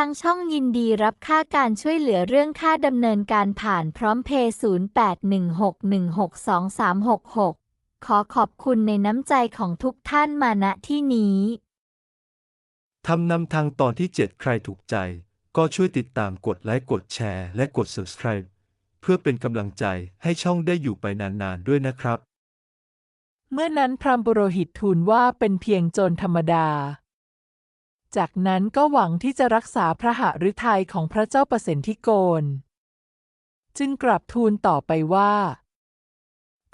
ทางช่องยินดีรับค่าการช่วยเหลือเรื่องค่าดำเนินการผ่านพร้อมเพย์0816162366 ขอขอบคุณในน้ำใจของทุกท่านมาณที่นี้ทำนำทางตอนที่ 7 ใครถูกใจ ก็ช่วยติดตามกดไลค์กดแชร์และกด subscribe เพื่อเป็นกำลังใจให้ช่องได้อยู่ไปนานๆด้วยนะครับ เมื่อนั้นพราหมณ์ปุโรหิตทูลว่าเป็นเพียงโจรธรรมดา จากนั้นก็หวังที่จะรักษาพระหฤทัยของพระเจ้าประสิทธิโกน จึงกลับทูลต่อไปว่า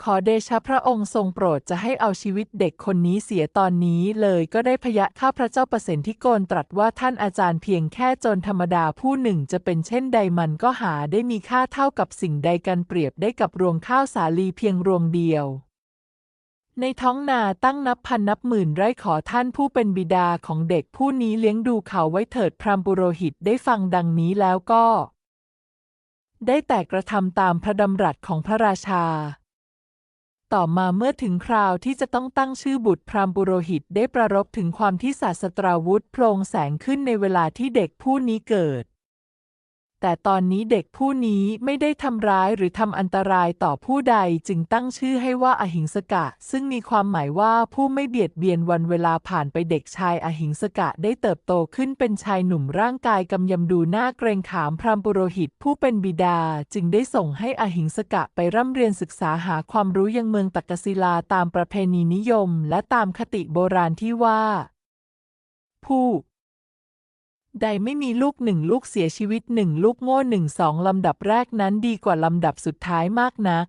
ขอเดชะพระองค์ทรงโปรดจะให้เอาชีวิตเด็กคนนี้เสียตอนนี้เลยก็ได้พยะข้าพระเจ้าประสิทธิโกนตรัสว่าท่านอาจารย์เพียงแค่จรธรรมดาผู้หนึ่งจะเป็นเช่นใดมันก็หาได้มีค่าเท่ากับสิ่งใดกันเปรียบได้กับรวงข้าวสาลีเพียงรวงเดียว ในท้องนาตั้งนับพันนับหมื่นไร่ขอท่านผู้เป็นบิดาของเด็กผู้นี้เลี้ยงดูเขาไว้เถิดพรามณ์ปุโรหิตได้ฟังดังนี้แล้วก็ ได้แต่กระทำตามพระดำรัสของพระราชา ต่อมาเมื่อถึงคราวที่จะต้องตั้งชื่อบุตรพรามณ์ปุโรหิตได้ประรบถึงความที่ศาสตราวุธโพลงแสงขึ้นในเวลาที่เด็กผู้นี้เกิด แต่ตอนนี้เด็กผู้นี้ไม่ได้ทำร้ายหรือทำอันตรายต่อผู้ใดจึงตั้งชื่อให้ว่าอหิงสกะ ซึ่งมีความหมายว่าผู้ไม่เบียดเบียนวันเวลาผ่านไปเด็กชายอหิงสกะได้เติบโตขึ้นเป็นชายหนุ่มร่างกายกำยำดูหน้าเกรงขามพรามปุโรหิตผู้เป็นบิดา จึงได้ส่งให้อหิงสกะไปร่ำเรียนศึกษาหาความรู้ยังเมืองตักกศิลาตามประเพณีนิยม และตามคติโบราณที่ว่า ผู้ ใดไม่มีลูกหนึ่งลูกเสียชีวิตหนึ่งลูกโง่หนึ่งสองลำดับแรกนั้นดีกว่าลำดับสุดท้ายมากนัก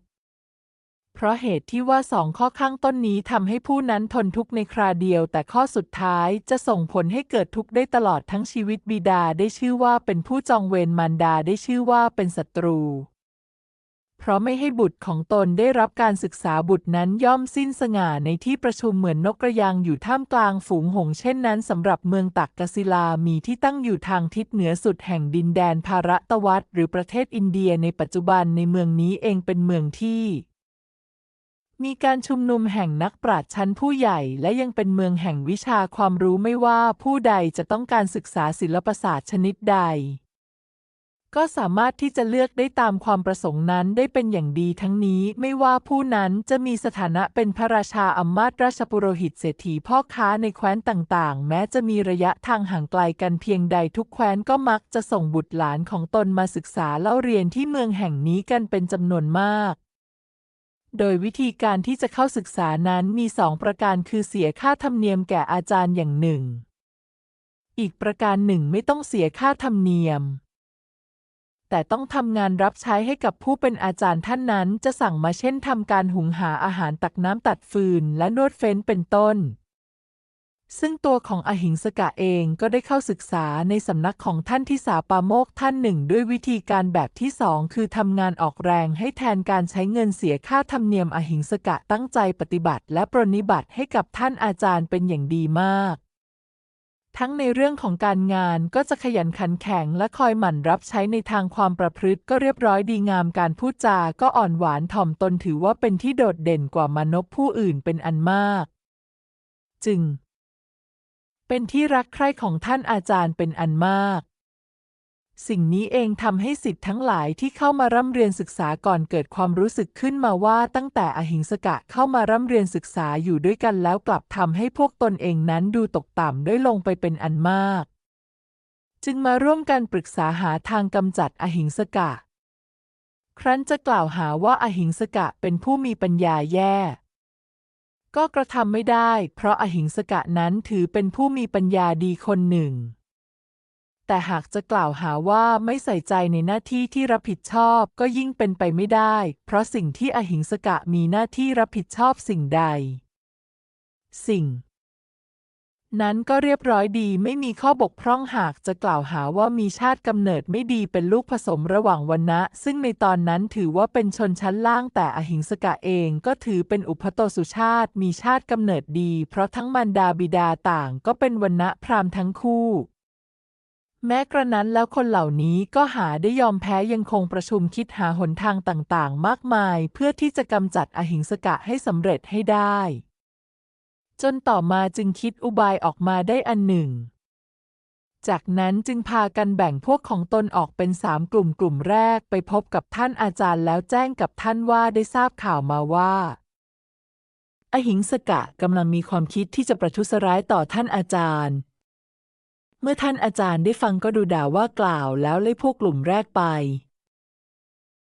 เพราะเหตุที่ว่าสองข้อข้างต้นนี้ทำให้ผู้นั้นทนทุกข์ในคราเดียว แต่ข้อสุดท้ายจะส่งผลให้เกิดทุกข์ได้ตลอดทั้งชีวิตบิดาได้ชื่อว่าเป็นผู้จองเวรมารดาได้ชื่อว่าเป็นศัตรู เพราะไม่ให้บุตรของตนได้รับการศึกษาบุตรนั้นย่อมสิ้นสง่าในที่ประชุมเหมือนนกกระยางอยู่ท่ามกลางฝูงหงส์เช่นนั้นสำหรับเมืองตักกศิลามีที่ตั้งอยู่ทางทิศเหนือสุดแห่งดินแดนภาระตวัตหรือประเทศอินเดียในปัจจุบันในเมืองนี้เองเป็นเมืองที่มีการชุมนุมแห่งนักปราชญ์ชั้นผู้ใหญ่และยังเป็นเมืองแห่งวิชาความรู้ไม่ว่าผู้ใดจะต้องการศึกษาศิลปศาสตร์ชนิดใด ก็สามารถที่จะเลือกได้ตามความประสงค์นั้นได้เป็นอย่างดีทั้งนี้ไม่ว่าผู้นั้นจะมีสถานะเป็นพระราชาอัมมาตราชปุโรหิตเศรษฐีพ่อค้าในแคว้นต่างๆ แม้จะมีระยะทางห่างไกลกันเพียงใดทุกแคว้นก็มักจะส่งบุตรหลานของตนมาศึกษาเล่าเรียนที่เมืองแห่งนี้กันเป็นจำนวนมาก โดยวิธีการที่จะเข้าศึกษานั้นมีสองประการคือเสียค่าธรรมเนียมแก่อาจารย์อย่างหนึ่ง อีกประการหนึ่งไม่ต้องเสียค่าธรรมเนียม แต่ต้องทำงานรับใช้ให้กับผู้เป็นอาจารย์ท่านนั้นจะสั่งมาเช่นทำการหุงหาอาหารตักน้ำตัดฟืน และนวดเฟ้นเป็นต้น ซึ่งตัวของอหิงสกะเองก็ได้เข้าศึกษาในสำนักของท่านที่สาปาโมกท่านหนึ่ง ด้วยวิธีการแบบที่สองคือทำงานออกแรงให้แทนการใช้เงินเสียค่าธรรมเนียมอหิงสกะตั้งใจปฏิบัติ และปรนนิบัติให้กับท่านอาจารย์เป็นอย่างดีมาก ทั้งในเรื่องของการงานก็จะขยันขันแข็งและคอยหมั่นรับใช้ในทางความประพฤติก็เรียบร้อยดีงามการพูดจาก็อ่อนหวานถ่อมตนถือว่าเป็นที่โดดเด่นกว่ามนุษย์ผู้อื่นเป็นอันมาก จึง เป็นที่รักใคร่ของท่านอาจารย์เป็นอันมาก สิ่งนี้เองทำให้สิทธิ์ทั้งหลายที่เข้ามาร่ำเรียนศึกษาก่อนเกิดความรู้สึกขึ้นมาว่าตั้งแต่อหิงสกะเข้ามาร่ำเรียนศึกษาอยู่ด้วยกันแล้วกลับทำให้พวกตนเองนั้นดูตกต่ำด้วยลงไปเป็นอันมาก จึงมาร่วมกันปรึกษาหาทางกำจัดอหิงสกะ ครั้นจะกล่าวหาว่าอหิงสกะเป็นผู้มีปัญญาแย่ ก็กระทำไม่ได้ เพราะอหิงสกะนั้นถือเป็นผู้มีปัญญาดีคนหนึ่ง แต่หากจะกล่าวหาว่าไม่ใส่ใจในหน้าที่ที่รับผิดชอบก็ยิ่งเป็นไปไม่ได้ เพราะสิ่งที่อหิงสกะมีหน้าที่รับผิดชอบสิ่งใด สิ่ง นั้นก็เรียบร้อยดีไม่มีข้อบกพร่องหากจะกล่าวหาว่ามีชาติกำเนิดไม่ดีเป็นลูกผสมระหว่างวันนะ ซึ่งในตอนนั้นถือว่าเป็นชนชั้นล่างแต่อหิงสกะเองก็ถือเป็นอุปโตสุชาติมีชาติกำเนิดดี เพราะทั้งมารดาบิดาต่างก็เป็นวันนะพราหมณ์ทั้งคู่ แม้กระนั้นแล้วคนเหล่านี้ก็หาได้ยอมแพ้ยังคงประชุมคิดหาหนทางต่างๆ มากมาย เพื่อที่จะกำจัดอหิงสกะให้สำเร็จให้ได้ จนต่อมาจึงคิดอุบายออกมาได้อันหนึ่ง จากนั้นจึงพากันแบ่งพวกของตนออกเป็นสามกลุ่มกลุ่มแรกไปพบกับท่านอาจารย์แล้วแจ้งกับท่านว่าได้ทราบข่าวมาว่าอหิงสกะกำลังมีความคิดที่จะประทุษร้ายต่อท่านอาจารย์ เมื่อท่านอาจารย์ได้ฟังก็ดูด่าว่ากล่าวแล้วเล่พวกกลุ่มแรกไป